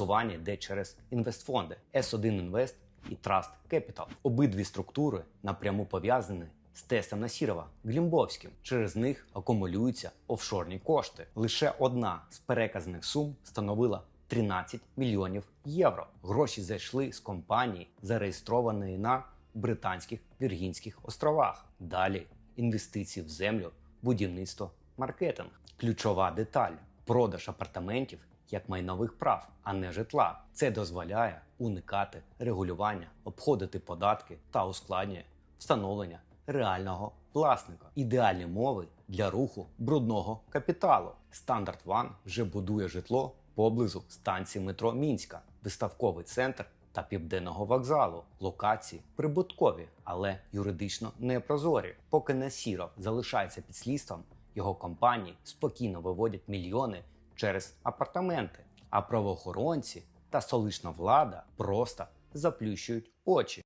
фінансування йде через інвестфонди S1 Invest і Trust Capital. Обидві структури напряму пов'язані з тестом Насірова Глімбовським. Через них акумулюються офшорні кошти. Лише одна з переказаних сум становила 13 мільйонів євро. Гроші зайшли з компанії, зареєстрованої на Британських Віргінських островах. Далі інвестиції в землю, будівництво, маркетинг. Ключова деталь продаж апартаментів як майнових прав, а не житла. Це дозволяє уникати регулювання, обходити податки та ускладнює встановлення реального власника. Ідеальні мови для руху брудного капіталу. Стандарт One вже будує житло поблизу станції метро Мінська, виставковий центр та південного вокзалу. Локації прибуткові, але юридично непрозорі. Поки Насіров залишається під слідством, його компанії спокійно виводять мільйони через апартаменти, а правоохоронці та столична влада просто заплющують очі.